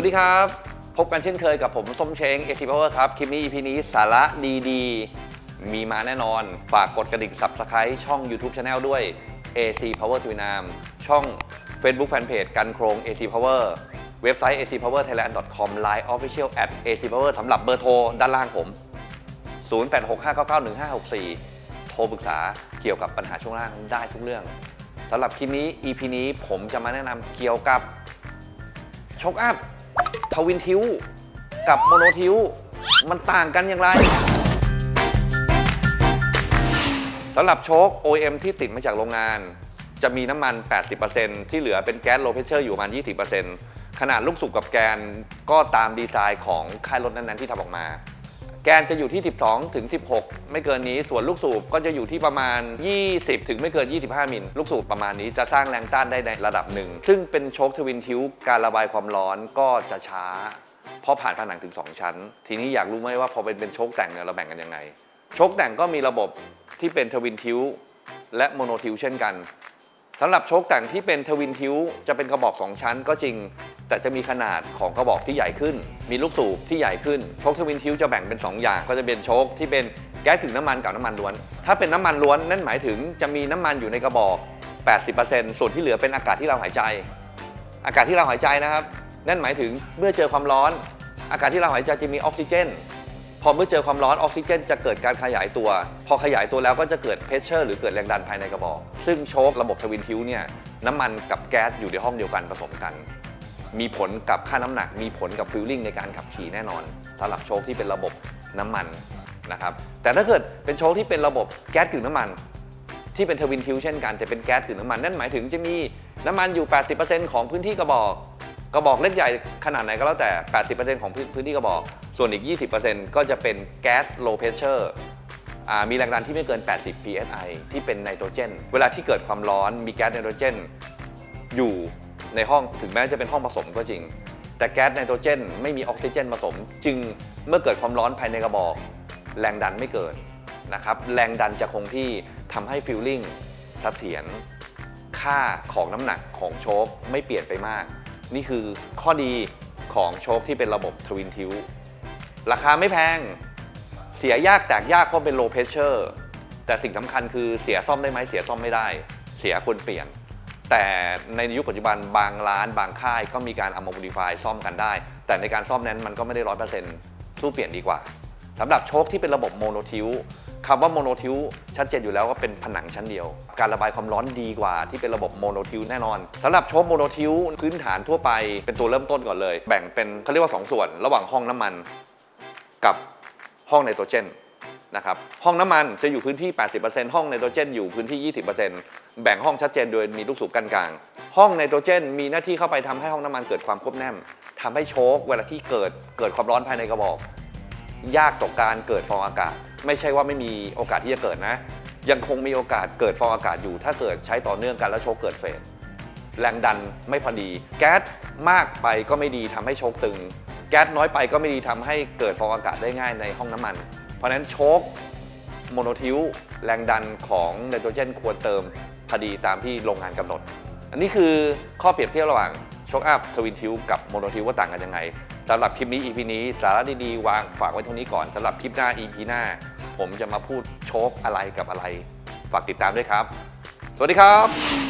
วัสดีครับ พบกันเช่นเคยกับผมส้มเชง AC Power ครับ คลิปนี้ EP นี้สาระดีๆ มีมาแน่นอน ฝากกดกระดิ่ง Subscribe ช่อง YouTube Channel ด้วย AC Power ทุยนาม ช่อง Facebook Fanpage กันโครง AC Power เว็บไซต์ acpowerthailand.com Line Official at AC Power สำหรับเบอร์โทรด้านล่างผม 0865991564 โทรปรึกษาเกี่ยวกับปัญหาช่วงล่างได้ทุกเรื่องสำหรับคลิปนี้ EP นี้ผมจะมาแนะนำเกี่ยวกับชกอัพ ทวินทิวกับโมโนทิวมันต่างกันอย่างไรสำหรับโชค OEM ที่ติดมาจากโรงงาน จะมีน้ำมัน 80%ที่เหลือเป็นแก๊สโลเพเชอร์อยู่ประมาณ 20%ขนาดลูกสูบกับแกนก็ตามดีไซน์ของค่ายรถนั้นๆที่ทำออกมา แกนจะอยู่ที่ 12 ถึง 16 ไม่เกินนี้ ส่วนลูกสูบก็จะอยู่ที่ประมาณ 20 ถึงไม่เกิน 25 มิล ลูกสูบประมาณนี้จะสร้างแรงต้านได้ในระดับหนึ่ง ซึ่งเป็นโชคทวินทิวการระบายความร้อนก็จะช้า เพราะผ่านผนังถึง 2 ชั้น ทีนี้อยากรู้ไหมว่าพอเป็นเป็นโชคแต่งเนี่ยเราแบ่งกันยังไง โชคแต่งก็มีระบบที่เป็นทวินทิวและโมโนทิวเช่นกัน สำหรับโชคแต่งที่เป็นทวินทิวจะเป็นกระบอก 2 ชั้นก็จริง แต่จะมีขนาดของกระบอกที่ใหญ่ขึ้น มีลูกสูบที่ใหญ่ขึ้น โชคทวินทิวจะแบ่งเป็น 2 อย่าง ก็จะเป็นโชคที่เป็นแก๊สถึงน้ำมันกับน้ำมันล้วน ถ้าเป็นน้ำมันล้วนนั่นหมายถึงจะมีน้ำมันอยู่ในกระบอก 80%ส่วนที่เหลือเป็นอากาศที่เราหายใจ อากาศที่เราหายใจนะครับ นั่นหมายถึงเมื่อเจอความร้อน อากาศที่เราหายใจจะมีออกซิเจน พอเมื่อเจอความร้อนออกซิเจนจะเกิดการขยายตัว พอขยายตัวแล้วก็จะเกิดเพชเชอร์หรือเกิดแรงดันภายในกระบอก ซึ่งโชคระบบทวินทิวเนี่ยน้ำมันกับแก๊สอยู่ในห้องเดียวกันผสมกัน มีผลกับค่าน้ำหนัก มีผลกับฟิลลิ่งในการขับขี่แน่นอนสำหรับโชคที่เป็นระบบน้ำมันนะครับแต่ถ้าเกิดเป็นโชคที่เป็นระบบแก๊สกึ่งน้ำมัน ที่เป็นทวินทิวเช่นกันแต่เป็นแก๊สกึ่งน้ำมันนั่นหมายถึงจะมีน้ำมันอยู่ 80%ของพื้นที่กระบอก กระบอกเล็กใหญ่ขนาดไหนก็แล้วแต่ 80%ของพื้นพื้นที่กระบอก ส่วนอีก 20%ก็จะเป็นแก๊ส low pressure อ่ามีแรงดันที่ไม่เกิน 80 psi ที่เป็นไนโตรเจน เวลาที่เกิดความร้อนมีแก๊สไนโตรเจน อยู่ในห้องถึงแม้จะเป็นห้องผสมก็จริง แต่แก๊สไนโตรเจน ไม่มีออกซิเจนผสม จึงเมื่อเกิดความร้อนภายในกระบอก แรงดันไม่เกิดนะครับแรงดันจะคงที่ทำให้ฟิลลิ่งเสถียรค่าของน้ำหนักของโชคไม่เปลี่ยนไปมาก นี่คือข้อดีของโชคที่เป็นระบบทวินทิวราคาไม่แพง เสียยากแตกยากเพราะเป็น low pressure แต่สิ่งสำคัญคือเสียซ่อมได้ไหมเสียซ่อมไม่ได้ เสียควรเปลี่ยน แต่ในยุคปัจจุบันบางร้านบางค่ายก็มีการเอามา modify ซ่อมกันได้ แต่ในการซ่อมนั้นมันก็ไม่ได้ร้อยเปอร์เซ็นต์สู้เปลี่ยนดีกว่าสำหรับโชคที่เป็นระบบโมโนทิว คำว่าโมโนทิวชัดเจนอยู่แล้วว่าเป็นผนังชั้นเดียว การระบายความร้อนดีกว่าที่เป็นระบบโมโนทิวแน่นอนสำหรับโชคโมโนทิวพื้นฐานทั่วไปเป็นตัวเริ่มต้นก่อนเลย แบ่งเป็นเขาเรียกว่า 2 ส่วน ระหว่างห้องน้ำมันกับห้องไนโตรเจนนะครับห้องน้ำมันจะอยู่พื้นที่ 80%ห้องไนโตรเจนอยู่พื้นที่ 20%แบ่งห้องชัดเจนโดยมีลูกสูบกันกลาง ห้องไนโตรเจน มีหน้าที่เข้าไปทำให้ห้องน้ำมันเกิดความควบแน่นทำให้โชคเวลาที่เกิดเกิดความร้อนภายในกระบอก ยากต่อการเกิดฟองอากาศ ไม่ใช่ว่าไม่มีโอกาสที่จะเกิดนะ ยังคงมีโอกาสเกิดฟองอากาศอยู่ ถ้าเกิดใช้ต่อเนื่องกันแล้วโชคเกิดเฟสแรงดันไม่พอดี แก๊สมากไปก็ไม่ดีทำให้โชคตึง แก๊สน้อยไปก็ไม่ดีทำให้เกิดฟองอากาศได้ง่ายในห้องน้ำมัน เพราะฉะนั้นโชคโมโนทิวแรงดันของไนโตรเจนควรเติมพอดีตามที่โรงงานกำหนด อันนี้คือข้อเปรียบเทียบระหว่างโชคอัพทวินทิวกับโมโนทิวว่าต่างกันยังไง สำหรับคลิปนี้ EP นี้สาระดีๆวางฝากไว้เท่านี้ก่อนสำหรับคลิปหน้า EP หน้า ผมจะมาพูดโชคอะไรกับอะไร ฝากติดตามด้วยครับ สวัสดีครับ